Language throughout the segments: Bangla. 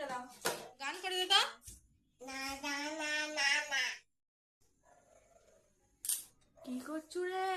পানিটা দাও। গান করে দে তো। কি করছু রে?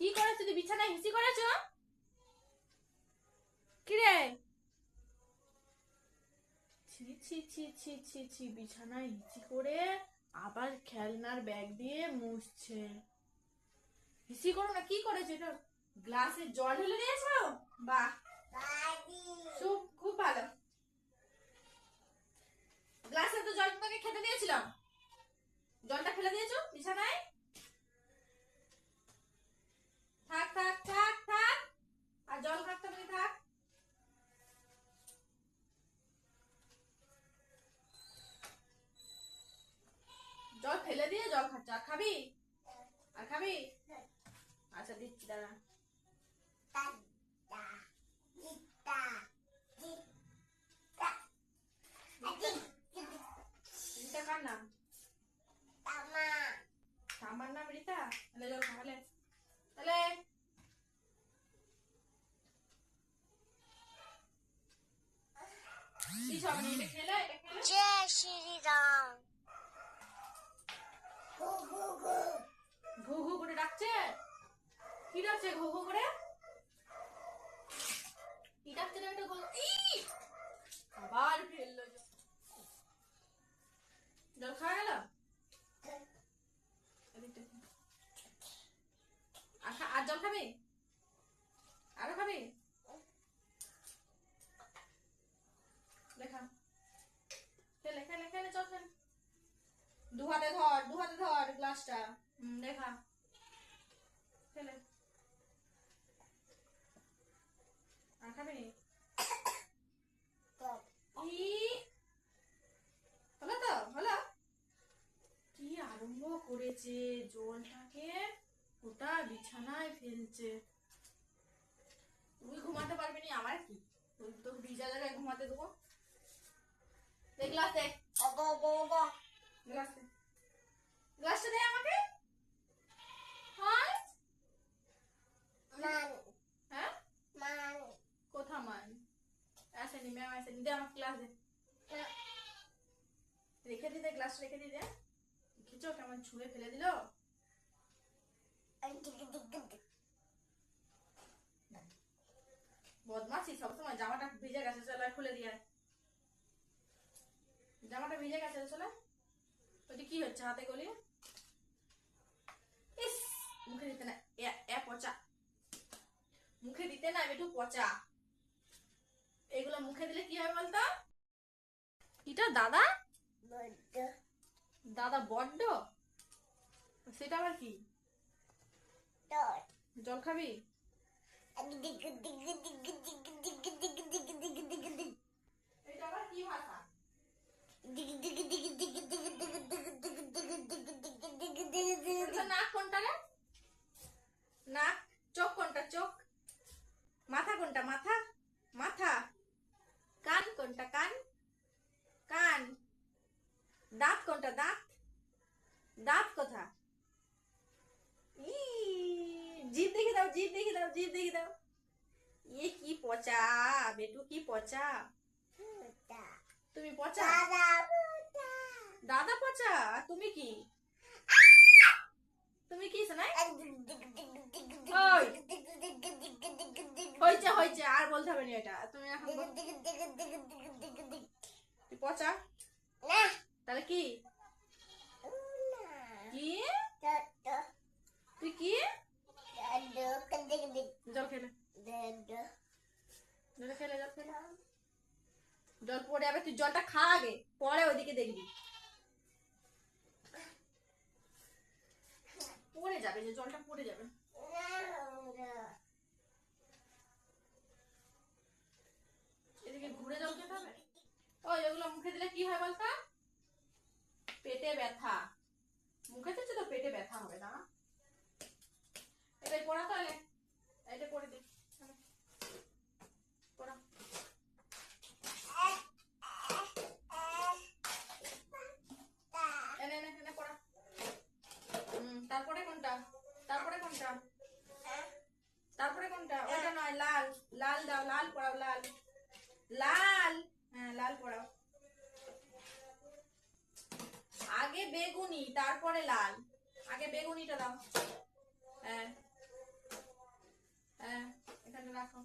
কি করেছ তুই? বিছানায় হিসি করেছ? কি রে ছি ছি ছি ছি ছি ছি বিছানায় হিসি করে আবার খেলনার ব্যাগ দিয়ে মুছছে। হিসি করো না কি করেছ? এটা গ্লাসে জল ঢেলে দিয়েছ? বাহ। খুব খুব ভালো। গ্লাসে তো জল তোমাকে খেতে দিয়েছিলাম। জলটা ফেলে দিয়েছ বিছানায়? থাক থাক থাক থাক। আর জল তুমি থাক। জল ফেলে দিয়ে জল খাচ্ছ। আর খাবি? আর খাবি? আচ্ছা দিচ্ছি দাঁড়া। কি ডাকছে ঘু ঘু করে কি ডাকছে ডাকছে ঘু ই! আবার ফেলল জল। জল খাওয়া গেল এদিকটা। আর খা- আর জল খাবি আরও খাবি লেখা খেলে খেলে খেলে চল খেলে দু হাতে ধর দু হাতে ধর গ্লাসটা হুম দেখা খেলে আর খাবি নি? ই হলো তো হলো কি করেছে জলটাকে গোটা বিছানায় ফেলছে। তুই ঘুমাতে পারবি নি আমার কি? তুই তো ভিজা জায়গায় ঘুমাতে দেবো। দেখ গ্লাস। দেখ গ্লাস। দে গ্লাসটা দে আমাকে। হ্যাঁ? হ্যাঁ কোথা মান আসেনি ম্যাম আসেনি। দে গ্লাস দে। রেখে দি দে গ্লাস রেখে দি দে। দেখেছ কেমন ছুঁয়ে ফেলে দিল? বদমাসি সবসময় জামাটা ভিজে গেছে, চলো খুলে দিয়ে জামাটা ভিজে গেছে চলে। ওটি কি হচ্ছে, হাতে গলিয়ে মুখে দিতে না, এ পচা। মুখে দিতে না একটু পচা। এগুলো মুখে দিলে কি হবে বলতো? এটা দাদা? দাদা বড্ড সেটা আবার কি জল খাবি এটা আবার কি ভাষা নাক কোনটা রে নাক চোখ কোনটা চোখ মাথা কোনটা মাথা কান কোনটা কান কান দাঁত কোনটা দাঁত দাঁত কোথা ই জিভ দেখে দাও জিভ দেখে দাও ইয়ে কি পচা বেটু কি পচা তুমি পচা দাদা পচা তুমি কি তুমি কি শোনাই হয়েছে হয়েছে আর বলতে হবে না এটা তুমি এখন পচা তাহলে কি তুই কি জল খেলে জল খেলে জল খেলে জল পড়ে যাবে তুই জলটা খা আগে, পরে ওদিকে দেখবি। পড়ে যাবে যে, জলটা পড়ে যাবে। এদিকে ঘুরে জল খেতে হবে ওই এগুলো মুখে দিলে কি হয় বলতো? পেটে ব্যথা। মুখে দিচ্ছে তো পেটে ব্যথা হবে না। এটাই পড়া তাহলে এটা পড়ে দিই পড়া এনে এনে এনে পড়া হুম তারপরে কোনটা তারপরে কোনটা তারপরে কোনটা ওটা নয় লাল লাল দাও লাল লাল লাল হ্যাঁ লাল পড়াও আগে বেগুনি তারপরে লাল। আগে বেগুনিটা দাও। হ্যাঁ। হ্যাঁ রাখো।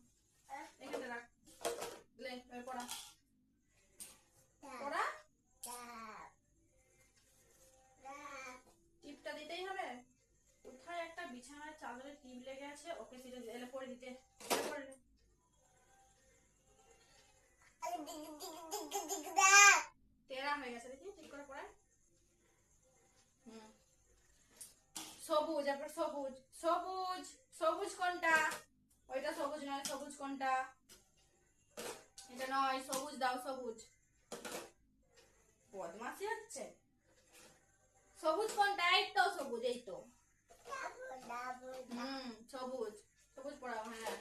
টিপটা দিতেই হবে। কোথায় একটা বিছানায় চাদরে টিপ লেগে আছে, ওকে সেটা এলে পরে দিতে। সবুজ আপনার সবুজ সবুজ সবুজ কোনটা? ওইটা সবুজ নয় সবুজ কোনটা? এটা নয় সবুজ দাও সবুজ। বদমাসি হচ্ছে? সবুজ কোনটা? এই তো সবুজ এই তো। হুম সবুজ। সবুজ পড়াও হ্যাঁ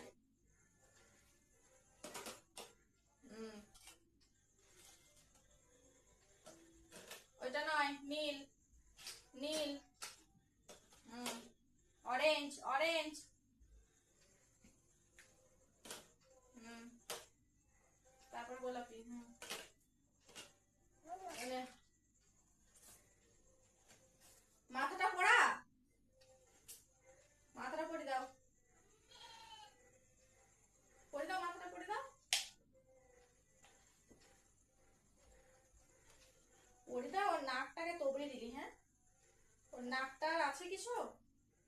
হুম ওইটা নয় নীল নীল হুম অরেঞ্জ অরেঞ্জ হুম তারপর গোলাপি হুম এনে মাথাটা দাও। নাকটাকে তোবড়ে দিলি হ্যাঁ? ওর নাকটার আছে কিছু?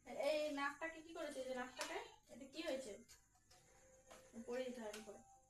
এই নাকটাকে কি করেছে? যে নাকটাকে এটা কি হয়েছে? পড়ে দিতে হবে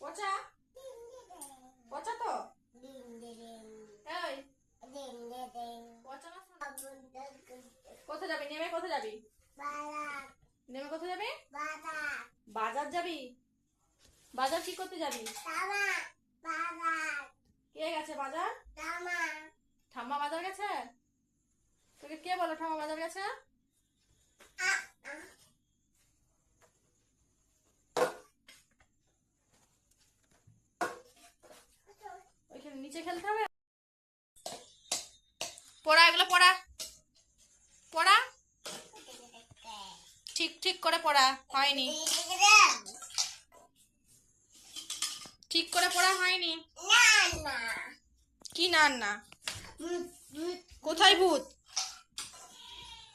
পচা পচা তো? এই, পচা না শোনা? কোথায় যাবি? নেমে কোথায় যাবি? নেমে কোথায় যাবি? বাজার যাবি? বাজার কি করতে যাবি? কে গেছে বাজার? ঠাম্মা বাজার গেছে? তোকে কে বলো ঠাম্মা বাজার গেছে? নিচে খেলতে হবে? পড়া, এগুলো পড়া। পড়া? ঠিক ঠিক করে পড়া, হয়নি। ঠিক করে পড়া, হয়নি। কি না না? কোথায় ভূত?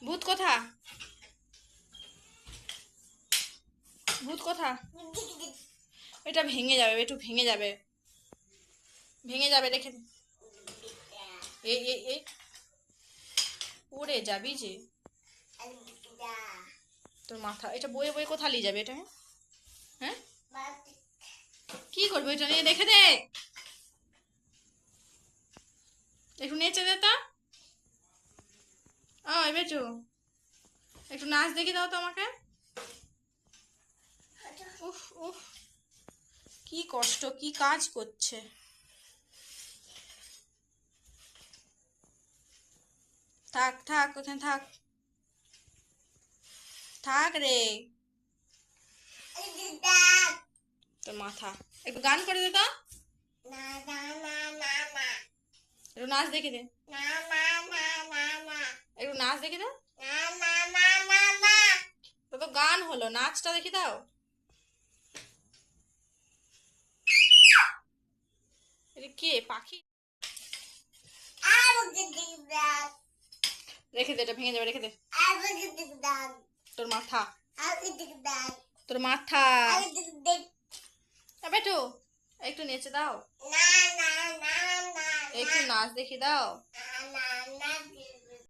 ভূত কোথা? ভূত কোথা? এটা ভেঙে যাবে, একটু ভেঙে যাবে। ভেঙে যাবে রেখে দে। এই এই উড়ে যাবি যে। তোর মাথা, এটা বয়ে বয়ে কোথা নিয়ে যাবে এটা হ্যাঁ? হ্যাঁ? কি করব এটা নিয়ে রেখে দে। একটু নেচে দে তা। ও একটু নাচ দেখে দাও তো আমাকে। উফ উফ। কি কষ্ট, কি কাজ করছে। থাক থাক ওখানে থাক থাক রে তোর মাথা একটু গান করে দে তো একটু নাচ দেখে দে একটু নাচ দেখে দাও তো তো গান হলো নাচটা দেখে দাও এটা কে পাখি রেখে দে এটা ভেঙে যাবে রেখে দে। তোর মাথা। তোর মাথা। বেটু একটু নেচে দাও। একটু নাচ দেখে দাও।